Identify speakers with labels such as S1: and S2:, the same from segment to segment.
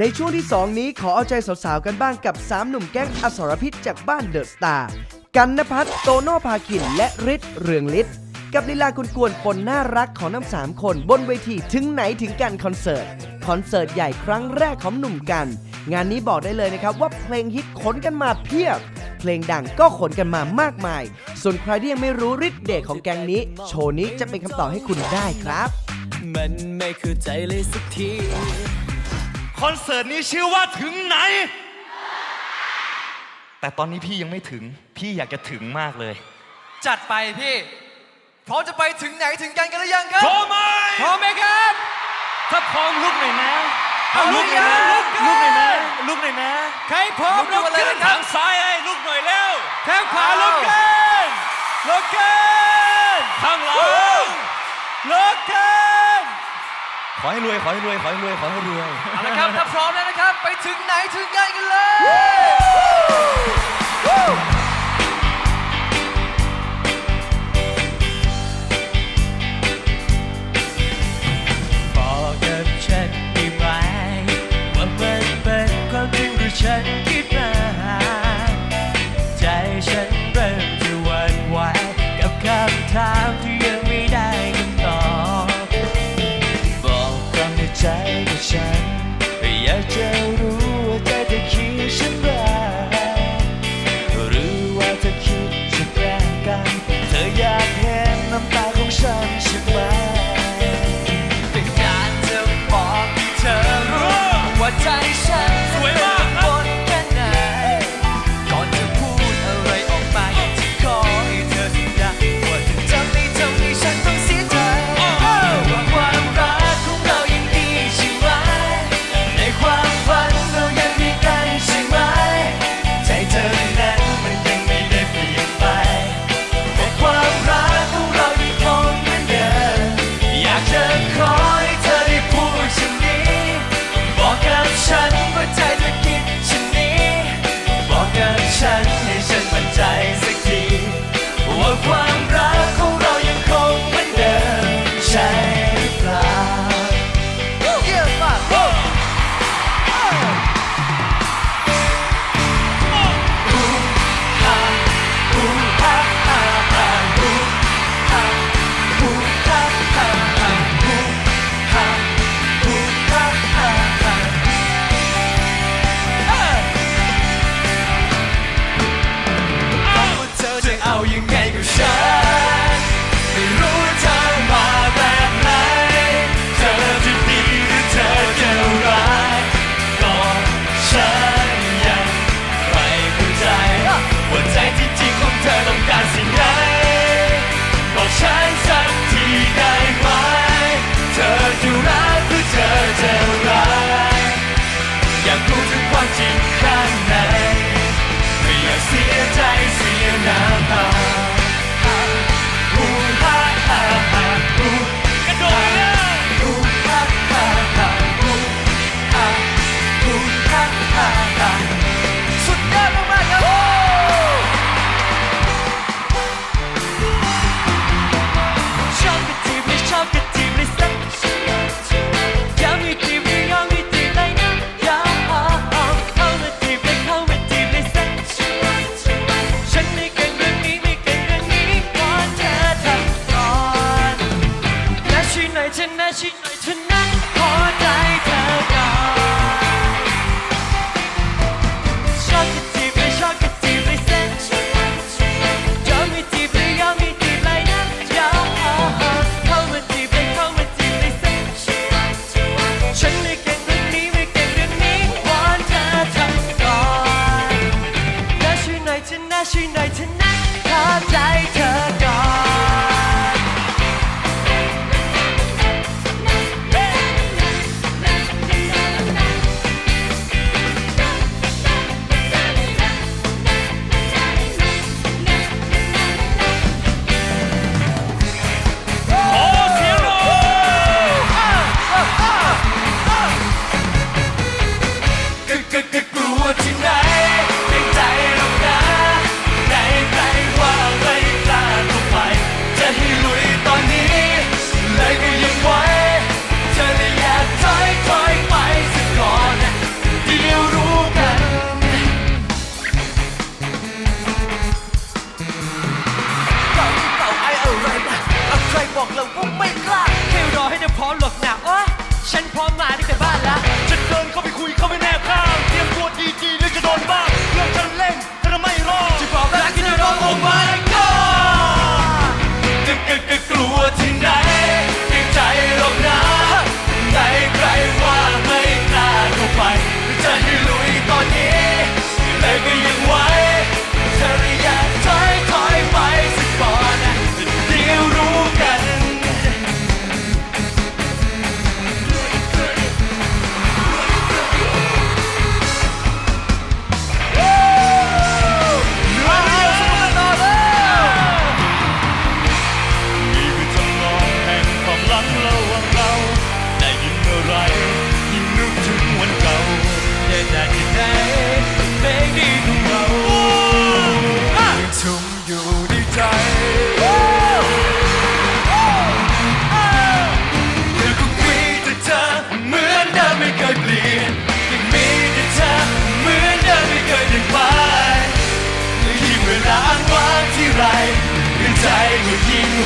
S1: ในช่วงที่ 2 นี้ขอเอาใจสาวๆ กันบ้างกับ 3 หนุ่มแก๊งอสรพิษจากบ้านเดอะสตาร์กันนภัทรโตโน่พาคิน และฤทธิ์เรืองฤทธิ์กับลีลาคุณกวนปนน่ารักของทั้ง3คนบนเวทีถึงไหนถึงกันคอนเสิร์ต คอนเสิร์ตใหญ่ครั้งแรกของหนุ่มกัน งานนี้บอกได้เลยนะครับว่าเพลงฮิตขนกันมาเพียบ เพลงดังก็ขนกันมามากมาย ส่วนใครที่ยังไม่รู้ฤทธิ์เดชของแกงนี้ โชว์นี้จะเป็นคำตอบให้คุณได้ครับ
S2: มันไม่เข้าใจเลยสักที
S3: คอนเสิร์ตนี้ชื่อว่าถึงไหน แต่ตอนนี้พี่ยังไม่ถึง พี่อยากจะถึงมากเลย
S4: จัดไปพี่พร้อมจะไปถึงไหนถึงกันกันหรือยังครับ
S3: พร้อมไหม
S4: พร้อมไหมครับ
S3: ถ้าพร้อมลุกหน่อยนะ
S4: เอาลุก
S3: หน่อยนะ
S4: ลุ
S3: ลุ
S4: ก
S3: ก
S4: กัน
S3: หน่อยนะลุกหน่อยนะ
S4: ใครพร้อมลุกเลยนะครั
S3: ทา
S4: บ
S3: งซ้ายไอ้ลุกหน่อยเร็ว
S4: แทงขวาลุกกันลุกกัน
S3: ข้างหลัง
S4: ลุกกัน
S3: ขอให้รวย ขอให้รวย ขอให้รวย ขอให้รวย
S4: เอาละครับถ้าพร้อมแล้วนะครับ ไปถึงไหนถึงกันกันเลย
S2: บอกกับฉันได้ไหมว่ามันเป็นความจริงหรือฉันคิดมา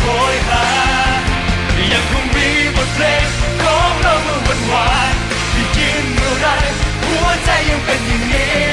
S3: โห
S4: ยหายัง
S3: คง
S2: มีบ
S3: ทเพลงของเรื่
S2: อวันวานที่
S3: กินเมื่อไรหัว
S2: ใจยังเป็นอย่างนี้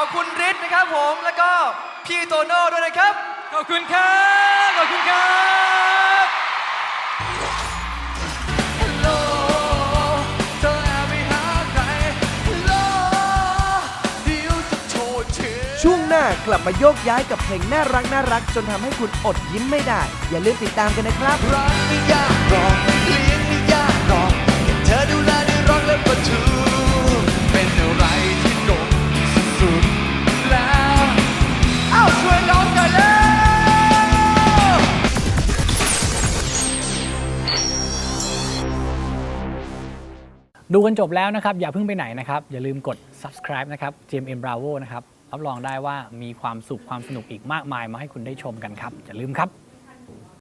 S2: อบคุณ
S3: ฤทธิ์นะครับผมแล้วก็พี่โตโน่ด้วยนะครับ
S2: ขอบคุณครับ ขอบคุณครับ
S3: ฮัลโหลเธอแอบไปหาใครฮัลโหลเดี๋ยวจะโทรเธอ
S1: ช่วงหน้ากลับมาโยกย้ายกับเพลงน่ารักน่ารักจนทำให้คุณอดยิ้มไม่ได้ อย่าลืมติดตามกันนะครับ
S3: รักไม่ยากหรอกเลี้ยงไม่ยากหรอกแค่เธอดูแลได้รักและประทู
S5: ดูกันจบแล้วนะครับ อย่าเพิ่งไปไหนนะครับ อย่าลืมกด subscribe นะครับ GMM Bravo นะครับ รับรองได้ว่ามีความสุขความสนุกอีกมากมายมาให้คุณได้ชมกันครับ อย่าลืมครับ